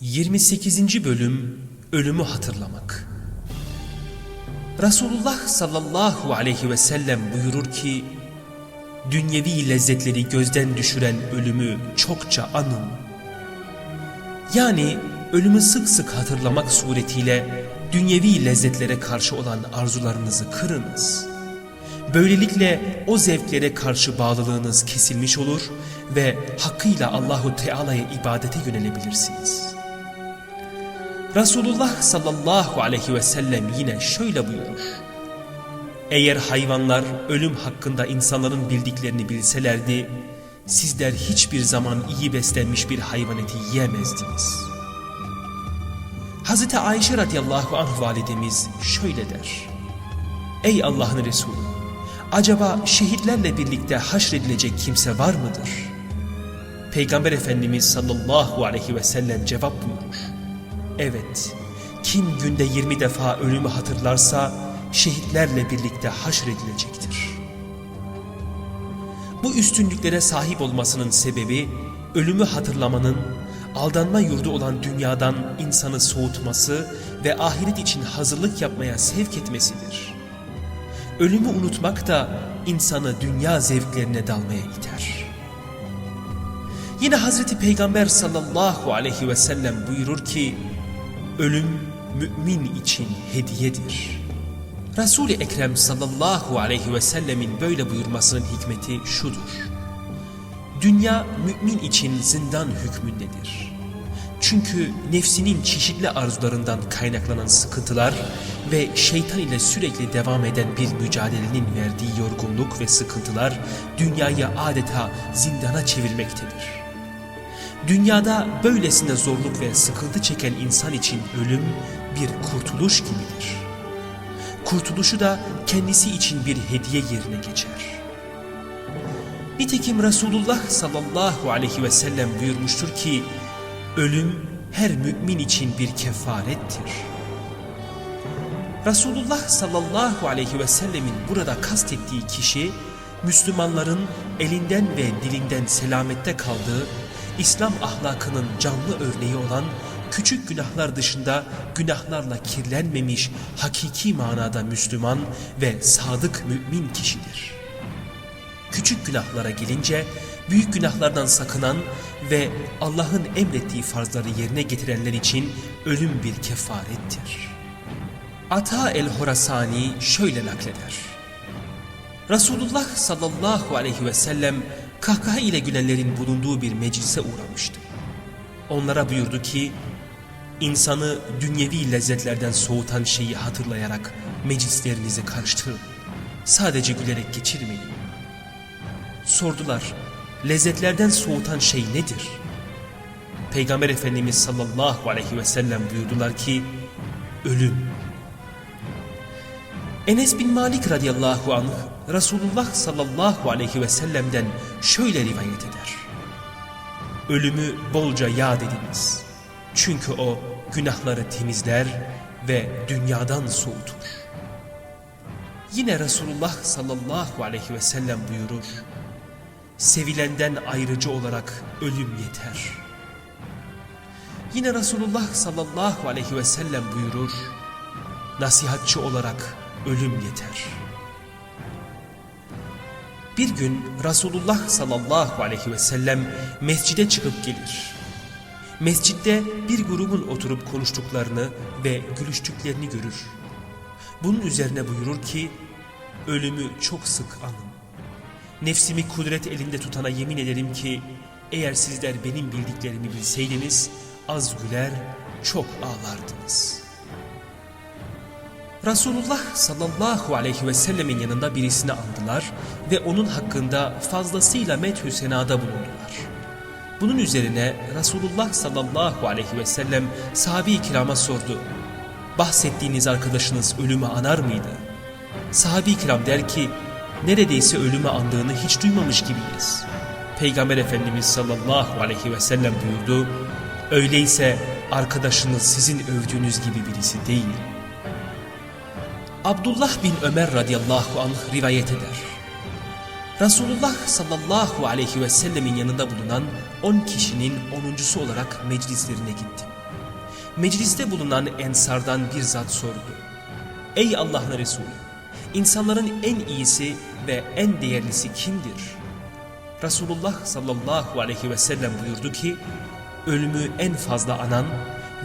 28. Bölüm Ölümü Hatırlamak Resulullah sallallahu aleyhi ve sellem buyurur ki Dünyevi lezzetleri gözden düşüren ölümü çokça anın. Yani ölümü sık sık hatırlamak suretiyle dünyevi lezzetlere karşı olan arzularınızı kırınız. Böylelikle o zevklere karşı bağlılığınız kesilmiş olur ve hakkıyla Allahu Teala'ya ibadete yönelebilirsiniz. Resulullah sallallahu aleyhi ve sellem yine şöyle buyurur. Eğer hayvanlar ölüm hakkında insanların bildiklerini bilselerdi, sizler hiçbir zaman iyi beslenmiş bir hayvan eti yiyemezdiniz. Hazreti Ayşe radıyallahu anh validemiz şöyle der. Ey Allah'ın Resulü! Acaba şehitlerle birlikte haşredilecek kimse var mıdır? Peygamber Efendimiz sallallahu aleyhi ve sellem cevap buyurur. Evet, kim günde 20 defa ölümü hatırlarsa şehitlerle birlikte haşredilecektir. Bu üstünlüklere sahip olmasının sebebi ölümü hatırlamanın aldanma yurdu olan dünyadan insanı soğutması ve ahiret için hazırlık yapmaya sevk etmesidir. Ölümü unutmak da insanı dünya zevklerine dalmaya iter. Yine Hazreti Peygamber sallallahu aleyhi ve sellem buyurur ki, ölüm mümin için hediyedir. Resul-i Ekrem sallallahu aleyhi ve sellemin böyle buyurmasının hikmeti şudur. Dünya mümin için zindan hükmündedir. Çünkü nefsinin çeşitli arzularından kaynaklanan sıkıntılar ve şeytan ile sürekli devam eden bir mücadelenin verdiği yorgunluk ve sıkıntılar dünyayı adeta zindana çevirmektedir. Dünyada böylesine zorluk ve sıkıntı çeken insan için ölüm bir kurtuluş gibidir. Kurtuluşu da kendisi için bir hediye yerine geçer. Nitekim Resulullah sallallahu aleyhi ve sellem buyurmuştur ki, ölüm her mümin için bir kefarettir. Resulullah sallallahu aleyhi ve sellemin burada kastettiği kişi, Müslümanların elinden ve dilinden selamette kaldığı, İslam ahlakının canlı örneği olan küçük günahlar dışında günahlarla kirlenmemiş hakiki manada Müslüman ve sadık mümin kişidir. Küçük günahlara gelince büyük günahlardan sakınan ve Allah'ın emrettiği farzları yerine getirenler için ölüm bir kefarettir. Ata el-Horasani şöyle nakleder. Resulullah sallallahu aleyhi ve sellem kahkaha ile gülenlerin bulunduğu bir meclise uğramıştı. Onlara buyurdu ki, insanı dünyevi lezzetlerden soğutan şeyi hatırlayarak meclislerinizi karıştırın. Sadece gülerek geçirmeyin. Sordular, lezzetlerden soğutan şey nedir? Peygamber Efendimiz sallallahu aleyhi ve sellem buyurdular ki, ölüm. Enes bin Malik radıyallahu anh Resulullah sallallahu aleyhi ve sellem'den şöyle rivayet eder. Ölümü bolca yad ediniz. Çünkü o günahları temizler ve dünyadan soğutur. Yine Resulullah sallallahu aleyhi ve sellem buyurur. Sevilenden ayrıcı olarak ölüm yeter. Yine Resulullah sallallahu aleyhi ve sellem buyurur. Nasihatçı olarak ölüm yeter. Bir gün Resulullah sallallahu aleyhi ve sellem mescide çıkıp gelir. Mescitte bir grubun oturup konuştuklarını ve gülüştüklerini görür. Bunun üzerine buyurur ki, ölümü çok sık anın. Nefsimi kudret elinde tutana yemin ederim ki, eğer sizler benim bildiklerimi bilseydiniz, az güler, çok ağlardınız.'' Resulullah sallallahu aleyhi ve sellemin yanında birisini andılar ve onun hakkında fazlasıyla methü senada bulundular. Bunun üzerine Resulullah sallallahu aleyhi ve sellem sahabe-i kirama sordu. Bahsettiğiniz arkadaşınız ölümü anar mıydı? Sahabe-i kiram der ki, neredeyse ölümü andığını hiç duymamış gibiyiz. Peygamber Efendimiz sallallahu aleyhi ve sellem buyurdu, öyleyse arkadaşınız sizin övdüğünüz gibi birisi değil.'' Abdullah bin Ömer radıyallahu anh rivayet eder. Resulullah sallallahu aleyhi ve sellemin yanında bulunan 10 kişinin onuncusu olarak meclislerine gittim. Mecliste bulunan ensardan bir zat sordu. Ey Allah'ın Resulü! İnsanların en iyisi ve en değerlisi kimdir? Resulullah sallallahu aleyhi ve sellem buyurdu ki, ölümü en fazla anan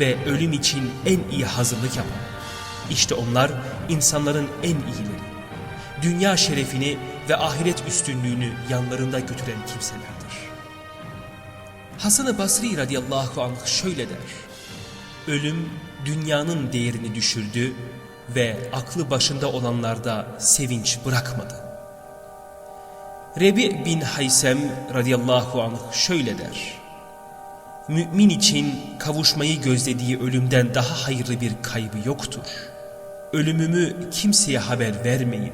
ve ölüm için en iyi hazırlık yapan. İşte onlar insanların en iyileri. Dünya şerefini ve ahiret üstünlüğünü yanlarında götüren kimselerdir. Hasan-ı Basri radıyallahu anh şöyle der. Ölüm dünyanın değerini düşürdü ve aklı başında olanlarda sevinç bırakmadı. Rebi bin Haysem radıyallahu anh şöyle der. Mümin için kavuşmayı gözlediği ölümden daha hayırlı bir kaybı yoktur. Ölümümü kimseye haber vermeyin.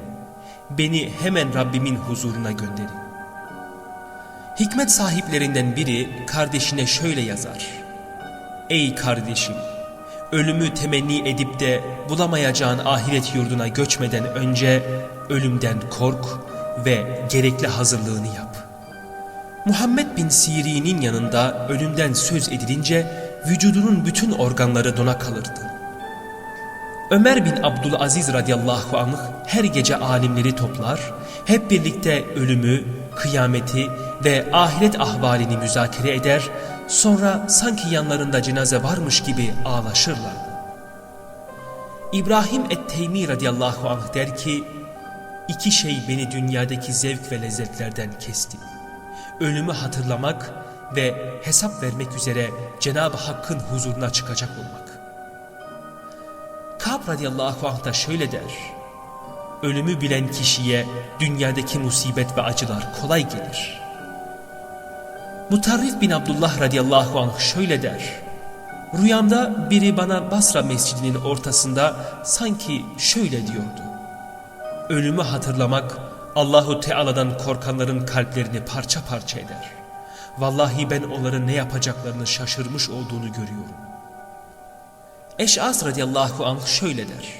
Beni hemen Rabbimin huzuruna gönderin. Hikmet sahiplerinden biri kardeşine şöyle yazar. Ey kardeşim! Ölümü temenni edip de bulamayacağın ahiret yurduna göçmeden önce ölümden kork ve gerekli hazırlığını yap. Muhammed bin Siri'nin yanında ölümden söz edilince vücudunun bütün organları dona kalırdı. Ömer bin Abdülaziz radıyallahu anh her gece alimleri toplar, hep birlikte ölümü, kıyameti ve ahiret ahvalini müzakere eder, sonra sanki yanlarında cenaze varmış gibi ağlaşırlardı. İbrahim et-Teymi radıyallahu anh der ki, iki şey beni dünyadaki zevk ve lezzetlerden kesti. Ölümü hatırlamak ve hesap vermek üzere Cenab-ı Hakk'ın huzuruna çıkacak olmak. Kab radıyallahu anh da şöyle der. Ölümü bilen kişiye dünyadaki musibet ve acılar kolay gelir. Mutarrif bin Abdullah radıyallahu anh şöyle der. Rüyamda biri bana Basra mescidinin ortasında sanki şöyle diyordu. Ölümü hatırlamak Allahu Teala'dan korkanların kalplerini parça parça eder. Vallahi ben onların ne yapacaklarını şaşırmış olduğunu görüyorum. Eş'as radıyallahu anh şöyle der.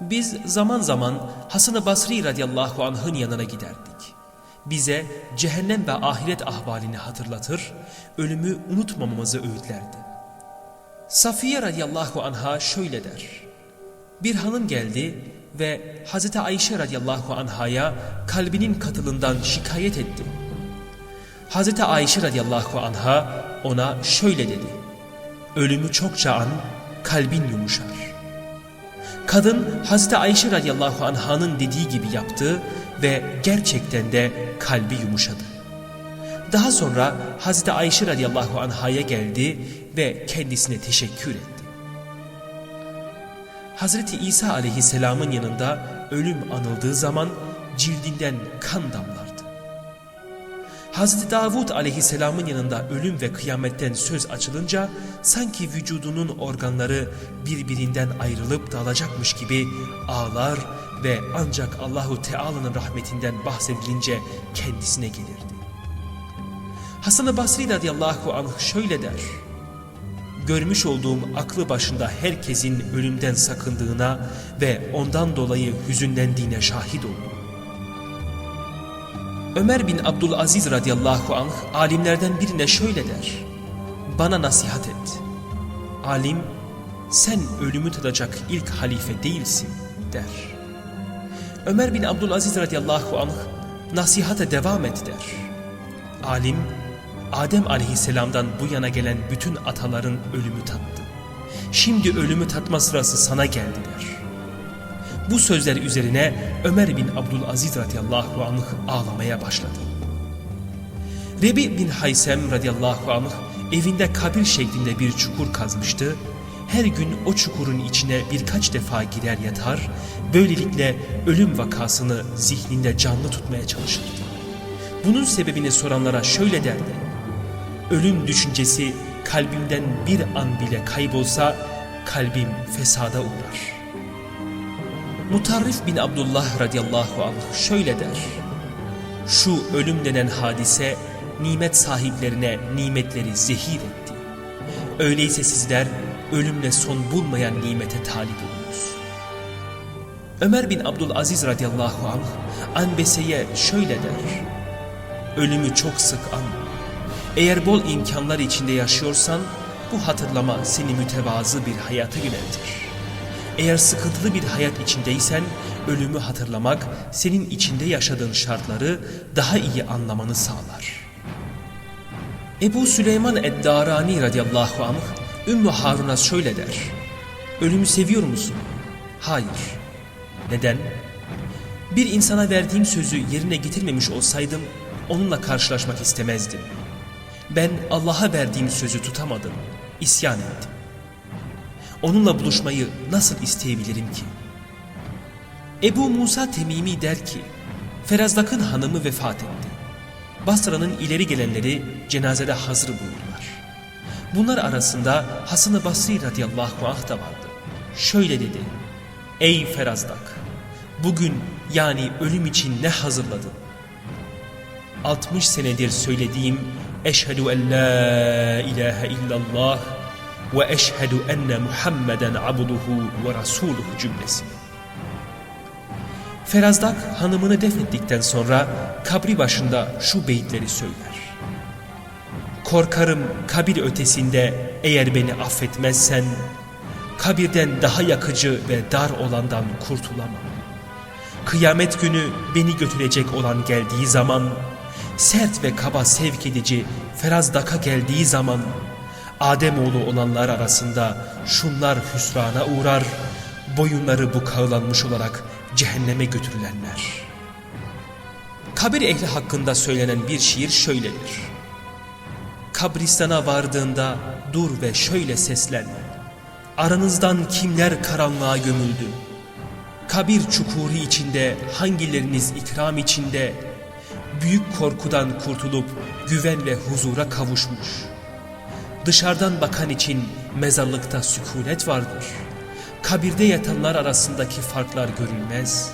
Biz zaman zaman Hasan-ı Basri radıyallahu anh'ın yanına giderdik. Bize cehennem ve ahiret ahvalini hatırlatır, ölümü unutmamamızı öğütlerdi. Safiye radıyallahu anha şöyle der. Bir hanım geldi ve Hazreti Ayşe radıyallahu anhaya kalbinin katılından şikayet etti. Hazreti Ayşe radıyallahu anha ona şöyle dedi. Ölümü çokça an, kalbin yumuşar. Kadın Hazreti Ayşe radıyallahu anhanın dediği gibi yaptı ve gerçekten de kalbi yumuşadı. Daha sonra Hazreti Ayşe radıyallahu anhaya geldi ve kendisine teşekkür etti. Hazreti İsa aleyhisselamın yanında ölüm anıldığı zaman cildinden kan damlardı. Hazreti Davud aleyhisselamın yanında ölüm ve kıyametten söz açılınca sanki vücudunun organları birbirinden ayrılıp dağılacakmış gibi ağlar ve ancak Allahu Teala'nın rahmetinden bahsedilince kendisine gelirdi. Hasan-ı Basri radıyallahu anh şöyle der. Görmüş olduğum aklı başında herkesin ölümden sakındığına ve ondan dolayı hüzünlendiğine şahit oldum. Ömer bin Abdülaziz radıyallahu anh alimlerden birine şöyle der. Bana nasihat et. Alim sen ölümü tadacak ilk halife değilsin der. Ömer bin Abdülaziz radıyallahu anh nasihate devam et der. Alim Adem aleyhisselamdan bu yana gelen bütün ataların ölümü tattı. Şimdi ölümü tatma sırası sana geldi der. Bu sözler üzerine Ömer bin Abdülaziz radıyallahu anh ağlamaya başladı. Rebi bin Haysem radıyallahu anh evinde kabir şeklinde bir çukur kazmıştı. Her gün o çukurun içine birkaç defa girer yatar, böylelikle ölüm vakasını zihninde canlı tutmaya çalışırdı. Bunun sebebini soranlara şöyle derdi. Ölüm düşüncesi kalbimden bir an bile kaybolsa kalbim fesada uğrar.'' Mutarrif bin Abdullah radıyallahu anh şöyle der. Şu ölüm denen hadise nimet sahiplerine nimetleri zehir etti. Öyleyse sizler ölümle son bulmayan nimete talip olunuz. Ömer bin Abdülaziz radıyallahu anh Anbese'ye şöyle der. Ölümü çok sık an. Eğer bol imkanlar içinde yaşıyorsan Bu hatırlama seni mütevazı bir hayata yöneltir. Eğer sıkıntılı bir hayat içindeysen ölümü hatırlamak senin içinde yaşadığın şartları daha iyi anlamanı sağlar. Ebu Süleyman Eddarani radıyallahu anh Ümmü Harun'a şöyle der. Ölümü seviyor musun? Hayır. Neden? Bir insana verdiğim sözü yerine getirmemiş olsaydım onunla karşılaşmak istemezdim. Ben Allah'a verdiğim sözü tutamadım, isyan ettim. Onunla buluşmayı nasıl isteyebilirim ki? Ebu Musa Temimi der ki, Ferazdak'ın hanımı vefat etti. Basra'nın ileri gelenleri cenazede hazır bulundular. Bunlar arasında Hasan-ı Basri radıyallahu anh da vardı. Şöyle dedi, Ey Ferazdak! Bugün yani ölüm için ne hazırladın? 60 senedir söylediğim Eşhedü en la ilahe illallah ve eşhedü enne Muhammeden abduhu ve rasuluhu cümlesi. Ferazdak hanımını defnettikten sonra kabri başında şu beyitleri söyler. Korkarım kabir ötesinde eğer beni affetmezsen, kabirden daha yakıcı ve dar olandan kurtulamam. Kıyamet günü beni götürecek olan geldiği zaman, sert ve kaba sevk edici Ferazdak'a geldiği zaman, Ademoğlu olanlar arasında şunlar hüsrana uğrar, boyunları bukağılanmış olarak cehenneme götürülenler. Kabir ehli hakkında söylenen bir şiir şöyledir. Kabristana vardığında dur ve şöyle seslen. Aranızdan kimler karanlığa gömüldü? Kabir çukuru içinde hangileriniz ikram içinde büyük korkudan kurtulup güven ve huzura kavuşmuş. Dışarıdan bakan için mezarlıkta sükunet vardır. Kabirde yatanlar arasındaki farklar görülmez.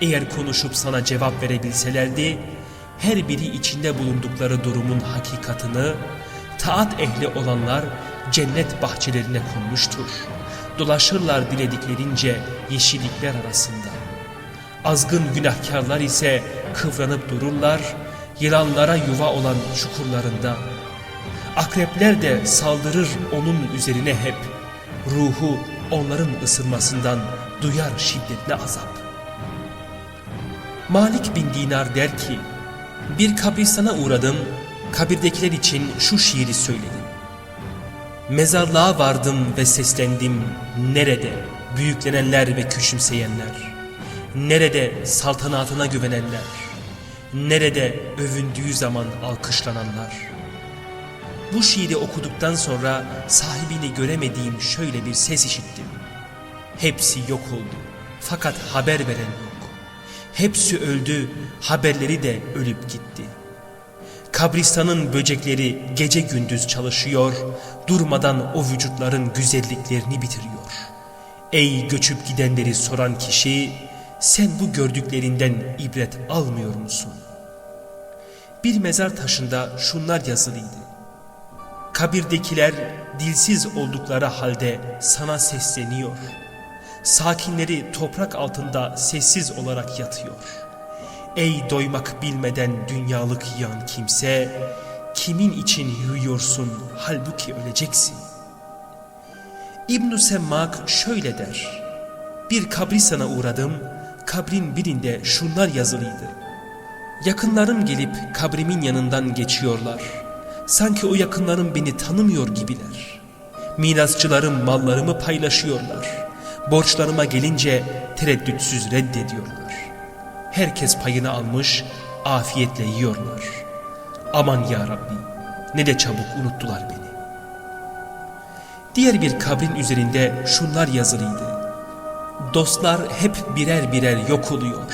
Eğer konuşup sana cevap verebilselerdi, her biri içinde bulundukları durumun hakikatını, taat ehli olanlar cennet bahçelerine konmuştur. Dolaşırlar dilediklerince yeşillikler arasında. Azgın günahkarlar ise kıvranıp dururlar, yılanlara yuva olan çukurlarında. Akrepler de saldırır onun üzerine hep. Ruhu onların ısırmasından duyar şiddetli azap. Malik bin Dinar der ki, bir kabristana uğradım, kabirdekiler için şu şiiri söyledim. Mezarlığa vardım ve seslendim, nerede büyüklenenler ve küçümseyenler, nerede saltanatına güvenenler, nerede övündüğü zaman alkışlananlar. Bu şiiri okuduktan sonra sahibini göremediğim şöyle bir ses işittim. Hepsi yok oldu fakat haber veren yok. Hepsi öldü, haberleri de ölüp gitti. Kabristanın böcekleri gece gündüz çalışıyor, durmadan o vücutların güzelliklerini bitiriyor. Ey göçüp gidenleri soran kişi, sen bu gördüklerinden ibret almıyor musun? Bir mezar taşında şunlar yazılıydı. Kabirdekiler dilsiz oldukları halde sana sesleniyor. Sakinleri toprak altında sessiz olarak yatıyor. Ey doymak bilmeden dünyalık yiyen kimse, kimin için yürüyorsun halbuki öleceksin. İbn-i Semmak şöyle der. Bir kabrisana uğradım, kabrin birinde şunlar yazılıydı. Yakınlarım gelip kabrimin yanından geçiyorlar. Sanki o yakınlarım beni tanımıyor gibiler. Mirasçılarım mallarımı paylaşıyorlar. Borçlarıma gelince tereddütsüz reddediyorlar. Herkes payını almış, afiyetle yiyorlar. Aman ya Rabbi, ne de çabuk unuttular beni. Diğer bir kabrin üzerinde şunlar yazılıydı. Dostlar hep birer birer yok oluyor.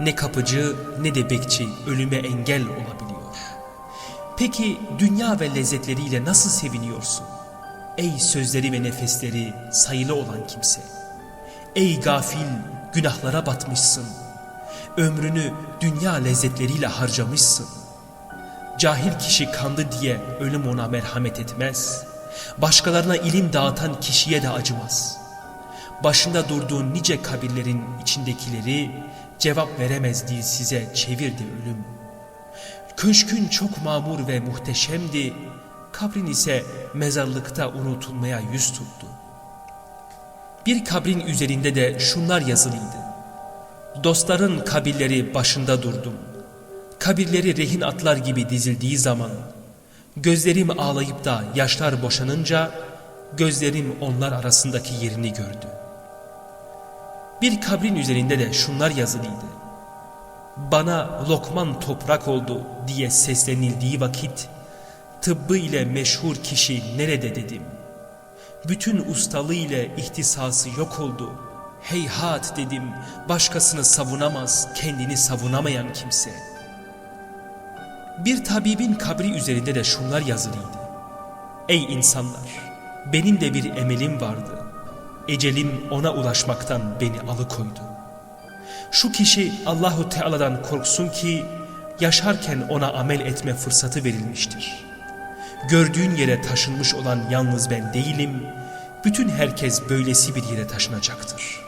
Ne kapıcı ne de bekçi ölüme engel olabiliyor. Peki dünya ve lezzetleriyle nasıl seviniyorsun? Ey sözleri ve nefesleri sayılı olan kimse. Ey gafil günahlara batmışsın. Ömrünü dünya lezzetleriyle harcamışsın. Cahil kişi kandı diye ölüm ona merhamet etmez. Başkalarına ilim dağıtan kişiye de acımaz. Başında durduğun nice kabirlerin içindekileri cevap veremez diye size çevirdi ölüm. Köşkün çok mamur ve muhteşemdi, kabrin ise mezarlıkta unutulmaya yüz tuttu. Bir kabrin üzerinde de şunlar yazılıydı. Dostların kabirleri başında durdum. Kabirleri rehin atlar gibi dizildiği zaman, gözlerim ağlayıp da yaşlar boşanınca, gözlerim onlar arasındaki yerini gördü. Bir kabrin üzerinde de şunlar yazılıydı. Bana lokman toprak oldu diye seslenildiği vakit, tıbbı ile meşhur kişi nerede dedim. Bütün ustalığı ile ihtisası yok oldu. Heyhat dedim, başkasını savunamaz, kendini savunamayan kimse. Bir tabibin kabri üzerinde de şunlar yazılıydı. Ey insanlar, benim de bir emelim vardı. Ecelim ona ulaşmaktan beni alıkoydu. Şu kişi Allahu Teala'dan korksun ki yaşarken ona amel etme fırsatı verilmiştir. Gördüğün yere taşınmış olan yalnız ben değilim, bütün herkes böylesi bir yere taşınacaktır.''